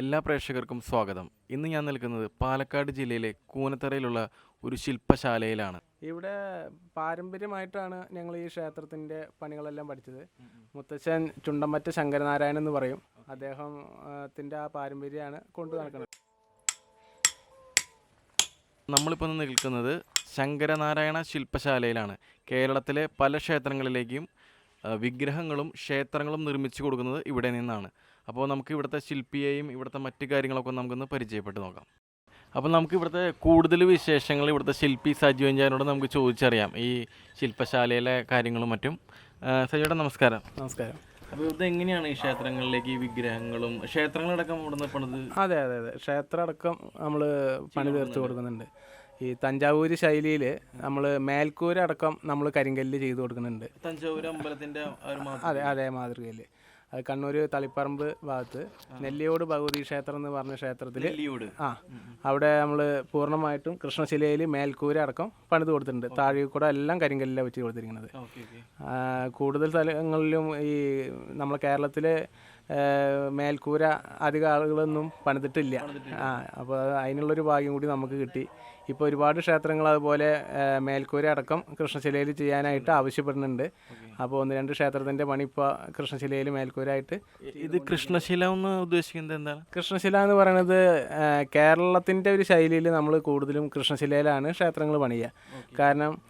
എല്ലാ പ്രേക്ഷകർക്കും സ്വാഗതം. ഇന്ന് ഞാൻ നിൽക്കുന്നത് പാലക്കാട് ജില്ലയിലെ കൂനത്തറയിലുള്ള ഒരു ശില്പശാലയിലാണ്. ഇവിടെ പാരമ്പര്യമായിട്ടാണ് ഞങ്ങൾ ഈ ക്ഷേത്രത്തിന്റെ പണികളെല്ലാം പഠിച്ചത്. മുത്തച്ഛൻ ചുണ്ടമ്പറ്റ ശങ്കരനാരായണൻ എന്ന് പറയും. അദ്ദേഹത്തിന്റെ ആ പാരമ്പര്യമാണ് കൊണ്ടു നടക്കുന്നത്. നമ്മളിപ്പോൾ നിൽക്കുന്നത് ശങ്കരനാരായണ ശില്പശാലയിലാണ്. കേരളത്തിലെ പല ക്ഷേത്രങ്ങളിലേക്കും വിഗ്രഹങ്ങളും ക്ഷേത്രങ്ങളും നിർമ്മിച്ചു കൊടുക്കുന്നത് ഇവിടെ നിന്നാണ്. അപ്പോൾ നമുക്ക് ഇവിടുത്തെ ശില്പിയെയും ഇവിടുത്തെ മറ്റു കാര്യങ്ങളൊക്കെ നമുക്കൊന്ന് പരിചയപ്പെട്ട് നോക്കാം. അപ്പോൾ നമുക്ക് ഇവിടുത്തെ കൂടുതൽ വിശേഷങ്ങൾ ഇവിടുത്തെ ശില്പി സജീവൻ അഞ്ചാനോട് നമുക്ക് ചോദിച്ചറിയാം. ഈ ശില്പശാലയിലെ കാര്യങ്ങളും മറ്റും. ആ, നമസ്കാരം. നമസ്കാരം. അപ്പോൾ ഇവിടുത്തെ എങ്ങനെയാണ് ഈ ക്ഷേത്രങ്ങളിലേക്ക് ഈ വിഗ്രഹങ്ങളും ക്ഷേത്രങ്ങളടക്കം ഇവിടുന്ന് പണിത്? അതെ അതെ അതെ. ക്ഷേത്രം അടക്കം നമ്മൾ പണി തീർത്ത് കൊടുക്കുന്നുണ്ട്. ഈ തഞ്ചാവൂര് ശൈലിയിൽ നമ്മൾ മേൽക്കൂര അടക്കം നമ്മൾ കരിങ്കല്ല് ചെയ്ത് കൊടുക്കുന്നുണ്ട്. തഞ്ചാവൂർ അമ്പലത്തിന്റെ. അതെ അതേ മാതൃകയിൽ. അത് കണ്ണൂർ തളിപ്പറമ്പ് ഭാഗത്ത്. നെല്ലിയോട് ഭഗവതി ക്ഷേത്രം എന്ന് പറഞ്ഞ ക്ഷേത്രത്തിൽ ആ. അവിടെ നമ്മൾ പൂർണമായിട്ടും കൃഷ്ണശിലയിൽ മേൽക്കൂര അടക്കം പണിത് കൊടുത്തിട്ടുണ്ട്. താഴെ കൂടെ എല്ലാം കരിങ്കല്ലിലാണ് വെച്ച് കൊടുത്തിരിക്കുന്നത്. കൂടുതൽ സ്ഥലങ്ങളിലും ഈ നമ്മളെ കേരളത്തിലെ മേൽക്കൂര അധികം ആളുകളൊന്നും പണിതിട്ടില്ല. ആ അപ്പോൾ അതിനുള്ളൊരു ഭാഗ്യം കൂടി നമുക്ക് കിട്ടി. ഇപ്പോൾ ഒരുപാട് ക്ഷേത്രങ്ങൾ അതുപോലെ മേൽക്കൂര അടക്കം കൃഷ്ണശിലയിൽ ചെയ്യാനായിട്ട് ആവശ്യപ്പെടുന്നുണ്ട്. അപ്പോൾ ഒന്ന് രണ്ട് ക്ഷേത്രത്തിന്റെ പണി ഇപ്പോൾ കൃഷ്ണശിലയിൽ മേൽക്കൂരായിട്ട് ഇത് കൃഷ്ണശില എന്ന് ഉദ്ദേശിക്കുന്നത് എന്താണ്? കൃഷ്ണശില എന്ന് പറയുന്നത് കേരളത്തിന്റെ ഒരു ശൈലിയിൽ നമ്മൾ കൂടുതലും കൃഷ്ണശിലയിലാണ് ക്ഷേത്രങ്ങൾ പണിയുക. കാരണം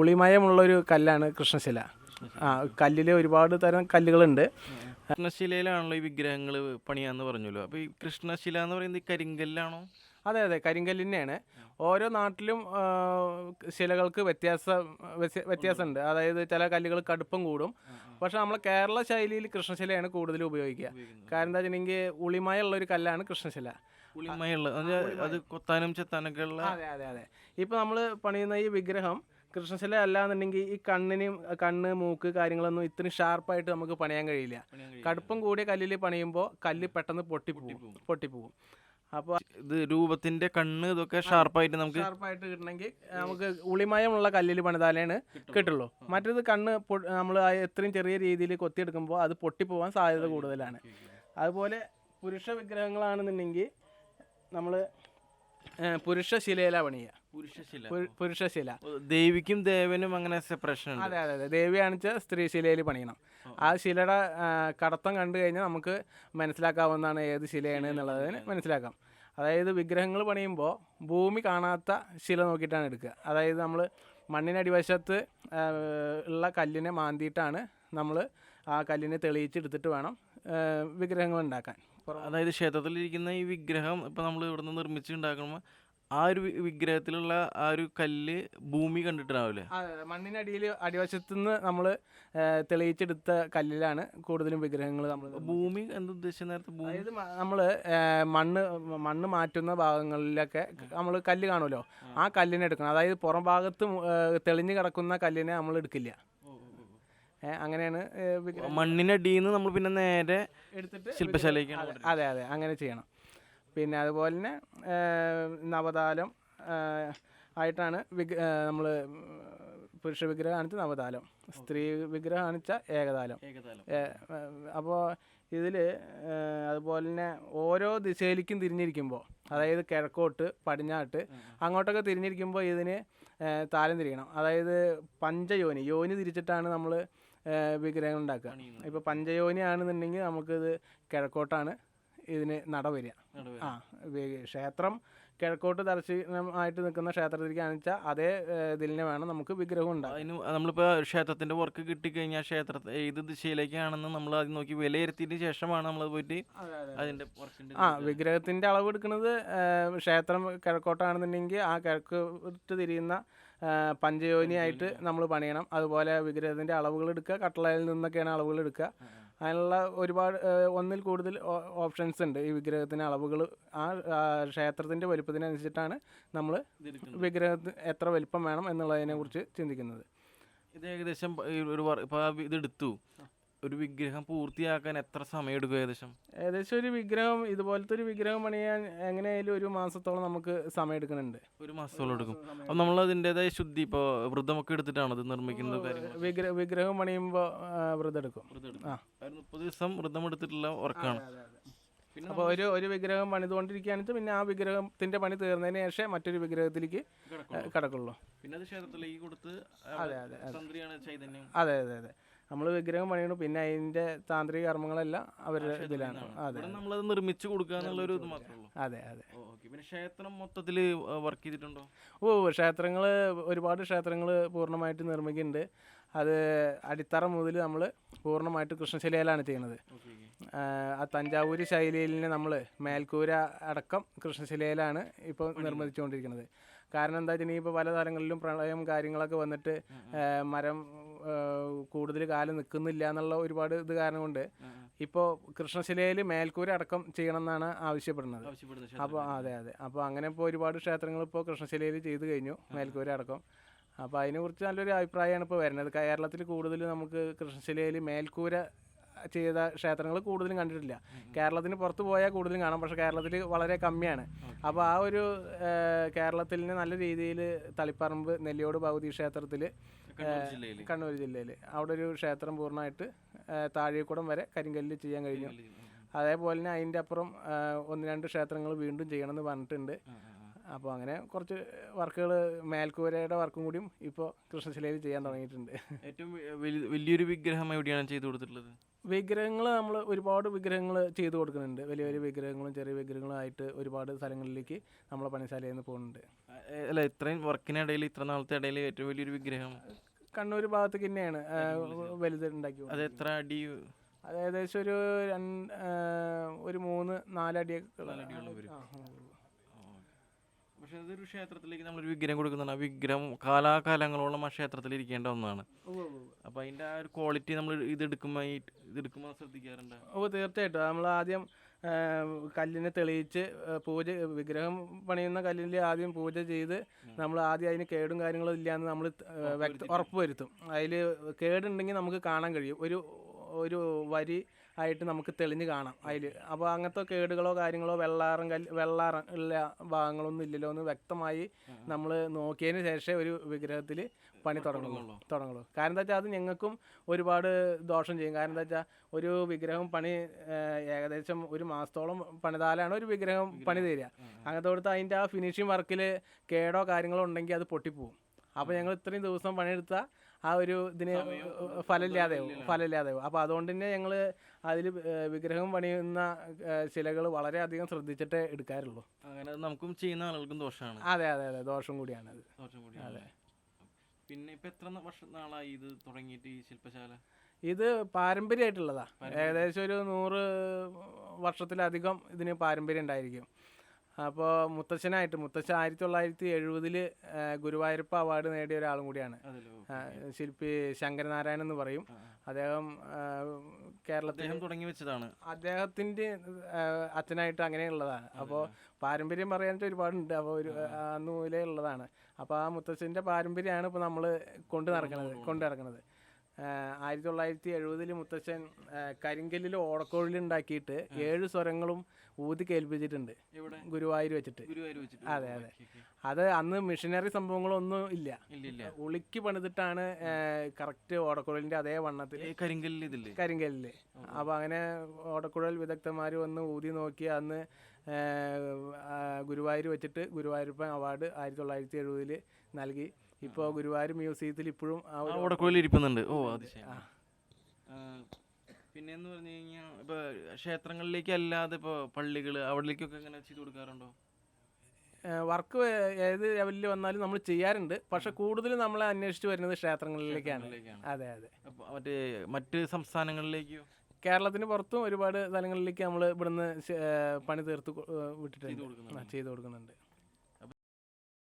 ഉളിമയമുള്ളൊരു കല്ലാണ് കൃഷ്ണശില. ആ കല്ലിൽ ഒരുപാട് തരം കല്ലുകളുണ്ട്. കൃഷ്ണശിലയിലാണല്ലോ ഈ വിഗ്രഹങ്ങൾ പണിയാന്ന് പറഞ്ഞല്ലോ. അപ്പോൾ ഈ കൃഷ്ണശില എന്ന് പറയുന്നത് ഈ കരിങ്കല്ലാണോ? അതെ അതെ. കരിങ്കല്ലിനെയാണ് ഓരോ നാട്ടിലും ശിലകൾക്ക് വ്യത്യാസ വ്യത്യ- വ്യത്യാസമുണ്ട്. അതായത് ചില കല്ലുകൾ കടുപ്പം കൂടും. പക്ഷെ നമ്മൾ കേരള ശൈലിയിൽ കൃഷ്ണശിലയാണ് കൂടുതൽ ഉപയോഗിക്കുക. കാരണം എന്താ വെച്ചിട്ടുണ്ടെങ്കിൽ ഉളിമയുള്ള ഒരു കല്ലാണ് കൃഷ്ണശില. ഉളിമയുള്ള അത് കൊത്താനും ചെത്താനൊക്കെ ഉള്ള അതെ അതെ അതെ. ഇപ്പൊ നമ്മൾ പണിയുന്ന ഈ വിഗ്രഹം കൃഷ്ണശില അല്ലാന്നുണ്ടെങ്കിൽ ഈ കണ്ണിന് കണ്ണ് മൂക്ക് കാര്യങ്ങളൊന്നും ഇത്രയും ഷാർപ്പായിട്ട് നമുക്ക് പണിയാൻ കഴിയില്ല. കടുപ്പം കൂടിയ കല്ലിൽ പണിയുമ്പോൾ കല്ല് പെട്ടെന്ന് പൊട്ടിപ്പോകും പൊട്ടിപ്പോകും അപ്പോൾ ഇത് രൂപത്തിന്റെ കണ്ണ് ഇതൊക്കെ ഷാർപ്പായിട്ട് നമുക്ക് ഷാർപ്പായിട്ട് കിട്ടണമെങ്കിൽ നമുക്ക് ഉളിമയമുള്ള കല്ലിൽ പണിതാലാണ് കിട്ടുള്ളൂ. മറ്റേത് കണ്ണ് നമ്മൾ എത്രയും ചെറിയ രീതിയിൽ കൊത്തിയെടുക്കുമ്പോൾ അത് പൊട്ടിപ്പോവാൻ സാധ്യത കൂടുതലാണ്. അതുപോലെ പുരുഷ വിഗ്രഹങ്ങളാണെന്നുണ്ടെങ്കിൽ നമ്മൾ പുരുഷ ശിലയിലാണ് പണിയുക. പുരുഷശില. ദേവിക്കും ദേവനും അങ്ങനെ സെപ്പറേഷൻ ഉണ്ട് അതെ അതെ ദേവി ദേവിയാണിച്ച സ്ത്രീ ശിലയിൽ പണിയണം. ആ ശിലയുടെ കടത്തം കണ്ടു കഴിഞ്ഞാൽ നമുക്ക് മനസ്സിലാക്കാവുന്നതാണ് ഏത് ശിലയാണ് എന്നുള്ളതിന് മനസ്സിലാക്കാം. അതായത് വിഗ്രഹങ്ങൾ പണിയുമ്പോൾ ഭൂമി കാണാത്ത ശില നോക്കിയിട്ടാണ് എടുക്കുക. അതായത് നമ്മൾ മണ്ണിനടിവശത്ത് ഉള്ള കല്ലിനെ മാന്തിയിട്ടാണ് നമ്മൾ ആ കല്ലിനെ തെളിയിച്ചെടുത്തിട്ട് വേണം വിഗ്രഹങ്ങൾ ഉണ്ടാക്കാൻ. അതായത് ക്ഷേത്രത്തിലിരിക്കുന്ന ഈ വിഗ്രഹം ഇപ്പം നമ്മൾ ഇവിടുന്ന് നിർമ്മിച്ചുണ്ടാക്കുമ്പോൾ ആ ഒരു വി- വിഗ്രഹത്തിലുള്ള ആ ഒരു കല്ല് ഭൂമി കണ്ടിട്ടുണ്ടാവില്ലേ? മണ്ണിനടിയിൽ അടിവശത്തു നിന്ന് നമ്മൾ തെളിയിച്ചെടുത്ത കല്ലിലാണ് കൂടുതലും വിഗ്രഹങ്ങൾ നമ്മൾ ഭൂമി എന്ത് ഉദ്ദേശിച്ച നേരത്തെ ഭൂമി? അതായത് നമ്മൾ മണ്ണ് മണ്ണ് മാറ്റുന്ന ഭാഗങ്ങളിലൊക്കെ നമ്മൾ കല്ല് കാണുമല്ലോ? ആ. കല്ലിനെ എടുക്കണം. അതായത് പുറം ഭാഗത്ത് മു- ഏ, തെളിഞ്ഞ് കിടക്കുന്ന കല്ലിനെ നമ്മൾ എടുക്കില്ല. ഏ, അങ്ങനെയാണ് ഏ, മണ്ണിനടിയിൽ നിന്ന് നമ്മൾ പിന്നെ നേരെ എടുത്തിട്ട് ശില്പശാലയ്ക്കാണ് അതെ, അതെ അതെ. അങ്ങനെ ചെയ്യണം. പിന്നെ അതുപോലെ തന്നെ നവതാലം ആയിട്ടാണ് വിഗ് നമ്മൾ പുരുഷ വിഗ്രഹം കാണിച്ച നവതാലം. സ്ത്രീ വിഗ്രഹം കാണിച്ച ഏകതാലം. അപ്പോൾ ഇതിൽ അതുപോലെ തന്നെ ഓരോ ദിശയിലേക്കും തിരിഞ്ഞിരിക്കുമ്പോൾ അതായത് കിഴക്കോട്ട് പടിഞ്ഞാട്ട് അങ്ങോട്ടൊക്കെ തിരിഞ്ഞിരിക്കുമ്പോൾ ഇതിന് താലം തിരിയണം. അതായത് പഞ്ചയോനി യോനി തിരിച്ചിട്ടാണ് നമ്മൾ വിഗ്രഹങ്ങൾ ഉണ്ടാക്കുക. ഇപ്പോൾ പഞ്ചയോനി ആണെന്നുണ്ടെങ്കിൽ നമുക്കിത് കിഴക്കോട്ടാണ് ഇതിന് നട വരിക. ആ ക്ഷേത്രം കിഴക്കോട്ട് ദർശനമായിട്ട് നിൽക്കുന്ന ക്ഷേത്രത്തിലേക്ക് കാണിച്ചാൽ അതേ ഇതിലിനെ വേണം നമുക്ക് വിഗ്രഹം ഉണ്ടാകും അതിന് നമ്മളിപ്പോൾ ക്ഷേത്രത്തിന്റെ വർക്ക് കിട്ടിക്കഴിഞ്ഞാൽ ക്ഷേത്ര ഏത് ദിശയിലേക്കാണെന്ന് നമ്മൾ അത് നോക്കി വിലയിരുത്തിയതിന് ശേഷമാണ് നമ്മൾ പോയിട്ട് അതിന്റെ ആ വിഗ്രഹത്തിന്റെ അളവ് എടുക്കുന്നത് ക്ഷേത്രം കിഴക്കോട്ടാണെന്നുണ്ടെങ്കിൽ ആ കിഴക്ക് തിരിയുന്ന പഞ്ചയോനിയായിട്ട് നമ്മൾ പണിയണം. അതുപോലെ വിഗ്രഹത്തിന്റെ അളവുകൾ എടുക്കുക കട്ടളയിൽ നിന്നൊക്കെയാണ് അളവുകൾ എടുക്കുക. അതിനുള്ള ഒരുപാട് ഒന്നിൽ കൂടുതൽ ഓപ്ഷൻസ് ഉണ്ട്. ഈ വിഗ്രഹത്തിന് അളവുകൾ ആ ക്ഷേത്രത്തിന്റെ ക്ഷേത്രത്തിന്റെ വലുപ്പത്തിനനുസരിച്ചിട്ടാണ് നമ്മൾ വിഗ്രഹത്തിന് എത്ര വലിപ്പം വേണം എന്നുള്ളതിനെ കുറിച്ച് ചിന്തിക്കുന്നത്. ഇത് ഏകദേശം ഒരു ഇത് എടുത്തു ഒരു വിഗ്രഹം പൂർത്തിയാക്കാൻ എത്ര സമയം എടുക്കും ഏകദേശം? ഏകദേശം ഒരു വിഗ്രഹം ഇതുപോലത്തെ ഒരു വിഗ്രഹം പണിയാൻ എങ്ങനെയായാലും ഒരു മാസത്തോളം നമുക്ക് സമയം എടുക്കുന്നുണ്ട് ഒരു മാസത്തോളം എടുക്കും. അപ്പം നമ്മൾ അതിന്റെതായ ശുദ്ധി ഇപ്പോൾ വ്രതമൊക്കെ എടുത്തിട്ടാണ് അത് നിർമ്മിക്കുന്നത് വിഗ്രഹ വിഗ്രഹം പണിയുമ്പോൾ വ്രതം എടുക്കും. ആ. മുപ്പത് ദിവസം വ്രതം എടുത്തിട്ടുള്ള പിന്നെ അപ്പോൾ ഒരു ഒരു വിഗ്രഹം പണിതുകൊണ്ടിരിക്കുകയാണെങ്കിൽ പിന്നെ ആ വിഗ്രഹത്തിന്റെ പണി തീർന്നതിന് ശേഷം മറ്റൊരു വിഗ്രഹത്തിലേക്ക് കിടക്കുള്ളൂ. പിന്നെ അത് ക്ഷേത്രത്തിലേക്ക് കൊടുത്ത് അതെ, അതെ, അതെ അതെ അതെ. നമ്മൾ വിഗ്രഹം പണിയണു പിന്നെ അതിന്റെ താന്ത്രിക കർമ്മങ്ങളെല്ലാം അവരുടെ ഇതിലാണ്. അതെ നമ്മളത് നിർമ്മിച്ചു കൊടുക്കുക എന്നുള്ള ഒരു ഇത് മാത്രമേ അതെ അതെ. ഓ പിന്നെ ക്ഷേത്രം മൊത്തത്തിൽ വർക്ക് ചെയ്തിട്ടുണ്ടോ? ഓ ക്ഷേത്രങ്ങൾ ഒരുപാട് ക്ഷേത്രങ്ങൾ പൂർണമായിട്ട് നിർമ്മിക്കുന്നുണ്ട്. അത് അടിത്തറ മുതൽ നമ്മൾ പൂർണമായിട്ട് കൃഷ്ണശിലയിലാണ് ചെയ്യുന്നത്. ആ, തഞ്ചാവൂർ തഞ്ചാവൂര് ശൈലിയിൽ നമ്മൾ മേൽക്കൂര അടക്കം കൃഷ്ണശിലയിലാണ് ഇപ്പോൾ നിർമ്മിച്ചുകൊണ്ടിരിക്കുന്നത്. കാരണം എന്താ വെച്ചാൽ ഇപ്പോൾ പല തലങ്ങളിലും പ്രളയം കാര്യങ്ങളൊക്കെ വന്നിട്ട് മരം കൂടുതൽ കാലം നിൽക്കുന്നില്ല എന്നുള്ള ഒരുപാട് ഇത് കാരണം കൊണ്ട് ഇപ്പോൾ കൃഷ്ണശിലയിൽ മേൽക്കൂര അടക്കം ചെയ്യണം എന്നാണ് ആവശ്യപ്പെടുന്നത് അപ്പോൾ അതെ അതെ. അപ്പോൾ അങ്ങനെ ഇപ്പോൾ ഒരുപാട് ക്ഷേത്രങ്ങൾ ഇപ്പോൾ കൃഷ്ണശിലയിൽ ചെയ്തു കഴിഞ്ഞു മേൽക്കൂര അടക്കം. അപ്പോൾ അതിനെക്കുറിച്ച് നല്ലൊരു അഭിപ്രായമാണ് ഇപ്പോൾ വരുന്നത്. കേരളത്തിൽ കൂടുതൽ നമുക്ക് കൃഷ്ണശിലയിൽ മേൽക്കൂര ചെയ്ത ക്ഷേത്രങ്ങൾ കൂടുതലും കണ്ടിട്ടില്ല. കേരളത്തിന് പുറത്ത് പോയാൽ കൂടുതലും കാണാം. പക്ഷെ കേരളത്തിൽ വളരെ കമ്മിയാണ്. അപ്പോൾ ആ ഒരു കേരളത്തിൽ നല്ല രീതിയിൽ തളിപ്പറമ്പ് നെല്ലിയോട് ഭൗതി ക്ഷേത്രത്തിൽ കണ്ണൂർ ജില്ലയിൽ അവിടെ ഒരു ക്ഷേത്രം പൂർണമായിട്ട് താഴേക്കുടം വരെ കരിങ്കല്ലിൽ ചെയ്യാൻ കഴിഞ്ഞു. അതേപോലെ തന്നെ അതിന്റെ അപ്പുറം ഒന്ന് രണ്ട് ക്ഷേത്രങ്ങൾ വീണ്ടും ചെയ്യണമെന്ന് പറഞ്ഞിട്ടുണ്ട്. അപ്പോൾ അങ്ങനെ കുറച്ച് വർക്കുകൾ മേൽക്കൂരയുടെ വർക്കും കൂടിയും ഇപ്പോൾ കൃഷ്ണശിലയിൽ ചെയ്യാൻ തുടങ്ങിയിട്ടുണ്ട്. ഏറ്റവും വലു- വലിയൊരു വിഗ്രഹം എവിടെയാണ് ചെയ്തു കൊടുത്തിട്ടുള്ളത്? വിഗ്രഹങ്ങൾ നമ്മൾ ഒരുപാട് വിഗ്രഹങ്ങൾ ചെയ്തു കൊടുക്കുന്നുണ്ട്. വലിയ വലിയ വിഗ്രഹങ്ങളും ചെറിയ വിഗ്രഹങ്ങളും ആയിട്ട് ഒരുപാട് സ്ഥലങ്ങളിലേക്ക് നമ്മളെ പണിശാലയിൽ നിന്ന് പോകുന്നുണ്ട്. അല്ല ഇത്രയും വർക്കിനിടയിൽ ഇത്ര നാളത്തെ ഇടയിൽ ഏറ്റവും വലിയൊരു വിഗ്രഹം. കണ്ണൂർ ഭാഗത്തേക്ക് തന്നെയാണ്. വലുത് ഉണ്ടാക്കി അത് എത്ര അടി? അത് ഏകദേശം ഒരു രണ്ട് ഒരു മൂന്ന് നാലടിയൊക്കെ ഉള്ള- നാലടിയോളം വരും. ആ, ആ. പക്ഷെ അതൊരു ക്ഷേത്രത്തിലേക്ക് നമ്മളൊരു വിഗ്രഹം കൊടുക്കുന്നതാണ്. ആ വിഗ്രഹം കാലാകാലങ്ങളോളം ആ ക്ഷേത്രത്തിൽ ഇരിക്കേണ്ട ഒന്നാണ്. അപ്പൊ അതിന്റെ അപ്പോൾ അതിന്റെ ആ ഒരു ക്വാളിറ്റി നമ്മൾ ഇത് ഇതെടുക്കുമ്പോൾ ഈ ഇത് എടുക്കുമ്പോൾ ശ്രദ്ധിക്കാറുണ്ട്. ഓ തീർച്ചയായിട്ടും. നമ്മൾ ആദ്യം കല്ലിനെ തെളിയിച്ച് പൂജ വിഗ്രഹം പണിയുന്ന കല്ലിൽ ആദ്യം പൂജ ചെയ്ത് നമ്മൾ ആദ്യം അതിന് കേടും കാര്യങ്ങളും ഇല്ലയെന്ന് നമ്മൾ വ്യക്ത ഉറപ്പ് വരുത്തും. അതിൽ കേടുണ്ടെങ്കിൽ നമുക്ക് കാണാൻ കഴിയും. ഒരു ഒരു വരി ആയിട്ട് നമുക്ക് തെളിഞ്ഞു കാണാം. അതിൽ അപ്പോൾ അങ്ങനത്തെ കേടുകളോ കാര്യങ്ങളോ വെള്ളാറം കല്ല് വെള്ളാറം ഉള്ള ഭാഗങ്ങളൊന്നും ഇല്ലല്ലോ എന്ന് വ്യക്തമായി നമ്മൾ നോക്കിയതിന് ശേഷം ഒരു വിഗ്രഹത്തിൽ പണി തുടങ്ങുള്ളൂ. തുടങ്ങുള്ളൂ. കാരണം എന്താ വെച്ചാൽ അത് ഞങ്ങൾക്കും ഒരുപാട് ദോഷം ചെയ്യും. കാരണം എന്താ വെച്ചാൽ ഒരു വിഗ്രഹം പണി ഏകദേശം ഒരു മാസത്തോളം പണിതാലാണ് ഒരു വിഗ്രഹം പണി തരിക. അങ്ങനത്തെ കൊടുത്ത് അതിന്റെ ആ ഫിനിഷിങ് വർക്കിൽ കേടോ കാര്യങ്ങളോ ഉണ്ടെങ്കിൽ അത് പൊട്ടിപ്പോവും. അപ്പോൾ ഞങ്ങൾ ഇത്രയും ദിവസം പണിയെടുത്ത ആ ഒരു ഇതിന് ഫലമില്ലാതെയാവും ഫലമില്ലാതെയാവും. അപ്പോൾ അതുകൊണ്ട് തന്നെ ഞങ്ങൾ അതിൽ വിഗ്രഹം പണിയുന്ന ശിലകൾ വളരെ അധികം ശ്രദ്ധിച്ചിട്ടേ എടുക്കാറുള്ളൂ. അങ്ങനെ നമുക്കും ചെയ്യുന്ന ആളുകൾക്കും ദോഷമാണ് അതെ അതെ അതെ. ദോഷം കൂടിയാണ് ദോഷം അതെ. പിന്നെ ഇപ്പം എത്ര വർഷം നാളായി ഇത് തുടങ്ങിയിട്ട് ഈ ശില്പശാല? ഇത് പാരമ്പര്യമായിട്ടുള്ളതാ. ഏകദേശം ഒരു നൂറ് വർഷത്തിലധികം ഇതിന് പാരമ്പര്യം ഉണ്ടായിരിക്കും. അപ്പോൾ മുത്തച്ഛനായിട്ട് മുത്തച്ഛൻ ആയിരത്തി തൊള്ളായിരത്തി എഴുപതിൽ ഗുരുവായൂരപ്പ അവാർഡ് നേടിയ ഒരാളും കൂടിയാണ്. ശില്പി ശങ്കരനാരായണൻ എന്ന് പറയും. അദ്ദേഹം കേരളത്തിൽ തുടങ്ങി വെച്ചതാണ്. അദ്ദേഹത്തിന്റെ അച്ഛനായിട്ട് അങ്ങനെയുള്ളതാണ്. അപ്പോൾ പാരമ്പര്യം പറയാനായിട്ട് ഒരുപാടുണ്ട്. അപ്പോൾ ഒരു അന്നുമൂലേ അന്ന് മുതലേ ഉള്ളതാണ്. അപ്പോൾ ആ മുത്തച്ഛന്റെ പാരമ്പര്യമാണ് ഇപ്പോൾ നമ്മൾ കൊണ്ടു നടക്കുന്നത്. കൊണ്ടു നടക്കുന്നത് ആയിരത്തി തൊള്ളായിരത്തി എഴുപതിൽ മുത്തച്ഛൻ കരിങ്കല്ലിൽ ഓടക്കോഴിൽ ഉണ്ടാക്കിയിട്ട് ഏഴ് സ്വരങ്ങളും ഊതി കേൾപ്പിച്ചിട്ടുണ്ട്. ഗുരുവായൂർ വെച്ചിട്ട്. അതെ, അതെ. അത് അന്ന് മിഷനറി സംഭവങ്ങളൊന്നും ഇല്ല. ഉളുക്കി പണിതിട്ടാണ് കറക്റ്റ് ഓടക്കുഴലിന്റെ അതേ വണ്ണത്തിൽ കരിങ്കല്ലിൽ കരിങ്കല്ലിൽ. അപ്പൊ അങ്ങനെ ഓടക്കുഴൽ വിദഗ്ധന്മാർ വന്ന് ഊതി നോക്കി അന്ന് ഗുരുവായൂർ വെച്ചിട്ട് ഗുരുവായൂരപ്പൻ അവാർഡ് ആയിരത്തി തൊള്ളായിരത്തി എഴുപതിൽ നൽകി. ഇപ്പോൾ ഗുരുവായൂർ മ്യൂസിയത്തിൽ ഇപ്പോഴും ഓടക്കുഴൽ ഇരിക്കുന്നുണ്ട് ഓ അത് പിന്നെ എന്ന് പറഞ്ഞു കഴിഞ്ഞാൽ ഇപ്പൊ ക്ഷേത്രങ്ങളിലേക്ക് അല്ലാതെ ഇപ്പൊ പള്ളികൾ അവിടേക്കൊക്കെ എങ്ങനെ ചെയ്തു കൊടുക്കാറുണ്ടോ? വർക്ക് ഏത് ലെവലിൽ വന്നാലും നമ്മൾ ചെയ്യാറുണ്ട്. പക്ഷെ കൂടുതലും നമ്മളെ അന്വേഷിച്ച് വരുന്നത് ക്ഷേത്രങ്ങളിലേക്കാണ്. അതെ അതെ. മറ്റേ മറ്റ് സംസ്ഥാനങ്ങളിലേക്കോ? കേരളത്തിന് പുറത്തും ഒരുപാട് സ്ഥലങ്ങളിലേക്ക് നമ്മൾ ഇവിടുന്ന് പണി തീർത്ത് വിട്ടിട്ടുണ്ട്. ചെയ്തു കൊടുക്കുന്നുണ്ട്.